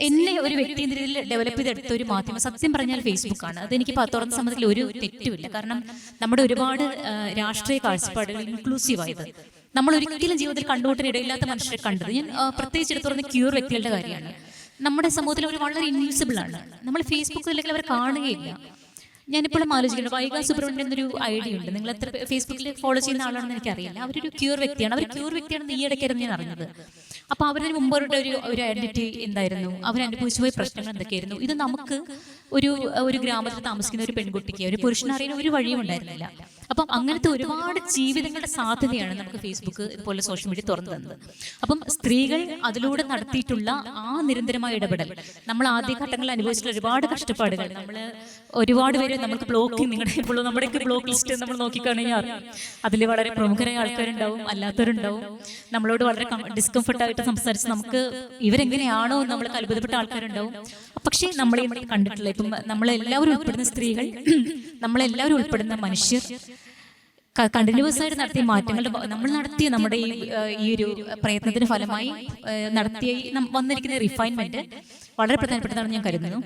എന്നെ ഒരു വ്യക്തി എന്ന രീതിയിൽ ഡെവലപ്പ് ചെയ്തെടുത്ത ഒരു മാധ്യമം സത്യം പറഞ്ഞാൽ ഫേസ്ബുക്കാണ് അതെനിക്ക് പ- തുറന്ന സമയത്തിൽ ഒരു തെറ്റുമില്ല. കാരണം നമ്മുടെ ഒരുപാട് രാഷ്ട്രീയ കാഴ്ചപ്പാടുകൾ ഇൻക്ലൂസീവ് ആയത്. നമ്മൾ ഒരിക്കലും ജീവിതത്തിൽ കണ്ടുകൂട്ടാൻ ഇടയില്ലാത്ത മനുഷ്യരെ കണ്ടത്. ഞാൻ പ്രത്യേകിച്ച് എടുത്തു പറഞ്ഞ ക്യൂർ വ്യക്തികളുടെ കാര്യമാണ്. നമ്മുടെ സമൂഹത്തിൽ അവർ വളരെ ഇൻവിസിബിൾ ആണ്. നമ്മൾ ഫേസ്ബുക്കിൽ അല്ലെങ്കിൽ അവർ കാണുകയില്ല. ഞാനിപ്പോഴും ആലോചിക്കുന്നത് വൈകാ സുബ്രഹ്മണ്യം എന്നൊരു ഐഡിയ ഉണ്ട്. നിങ്ങൾ എത്ര ഫേസ്ബുക്കിൽ ഫോളോ ചെയ്യുന്ന ആളാണെന്ന് എനിക്കറിയില്ല. അവരൊരു ക്യൂർ വ്യക്തിയാണ്. അവർ ക്യൂർ വ്യക്തിയാണെന്ന് ഈ ഇടയ്ക്കായിരുന്നു ഞാൻ അറിഞ്ഞത് അപ്പൊ അവരിന് മുമ്പ് അവരുടെ ഒരു ഒരു ഐഡന്റിറ്റി എന്തായിരുന്നു? അവർ അനുഭവിച്ചു പോയ പ്രശ്നങ്ങൾ എന്തൊക്കെയായിരുന്നു? ഇത് നമുക്ക് ഒരു ഒരു ഗ്രാമത്തിൽ താമസിക്കുന്ന ഒരു പെൺകുട്ടിക്ക് ഒരു പുരുഷനറിയാൻ ഒരു വഴിയും ഉണ്ടായിരുന്നില്ല. അപ്പം അങ്ങനത്തെ ഒരുപാട് ജീവിതങ്ങളുടെ സാധ്യതയാണ് നമുക്ക് ഫേസ്ബുക്ക് ഇതുപോലെ സോഷ്യൽ മീഡിയ തുറന്നു തന്നത്. അപ്പം സ്ത്രീകൾ അതിലൂടെ നടത്തിയിട്ടുള്ള ആ നിരന്തരമായ ഇടപെടൽ നമ്മൾ ആദ്യഘട്ടങ്ങളിൽ അനുഭവിച്ചിട്ടുള്ള ഒരുപാട് കഷ്ടപ്പാടുകൾ നമ്മൾ ഒരുപാട് പേര് നമുക്ക് ബ്ലോക്ക് നിങ്ങളുടെ ഇപ്പോൾ നമ്മുടെ ബ്ലോക്ക് ലിസ്റ്റ് നമ്മൾ നോക്കിക്കാണെങ്കിൽ അറിയാം അതിൽ വളരെ പ്രമുഖരായ ആൾക്കാരുണ്ടാവും അല്ലാത്തവരുണ്ടാവും. നമ്മളോട് വളരെ ഡിസ്കംഫർട്ടായിട്ട് സംസാരിച്ച് നമുക്ക് ഇവരെങ്ങനെയാണോ നമ്മൾ അത്ഭുതപ്പെട്ട ആൾക്കാരുണ്ടാവും. പക്ഷേ നമ്മളെ കണ്ടിട്ടില്ല ഇപ്പം നമ്മളെല്ലാവരും ഉൾപ്പെടുന്ന സ്ത്രീകൾ നമ്മളെല്ലാവരും ഉൾപ്പെടുന്ന മനുഷ്യർ കണ്ടിന്യൂസ് ആയിട്ട് നടത്തിയ മാറ്റങ്ങളുടെ നമ്മൾ നടത്തിയ നമ്മുടെ ഈ ഈ ഒരു പ്രയത്നത്തിന്റെ ഫലമായി നടത്തിയ വന്നിരിക്കുന്ന റിഫൈൻമെന്റ് വളരെ പ്രധാനപ്പെട്ടതാണെന്ന് ഞാൻ കരുതുന്നു.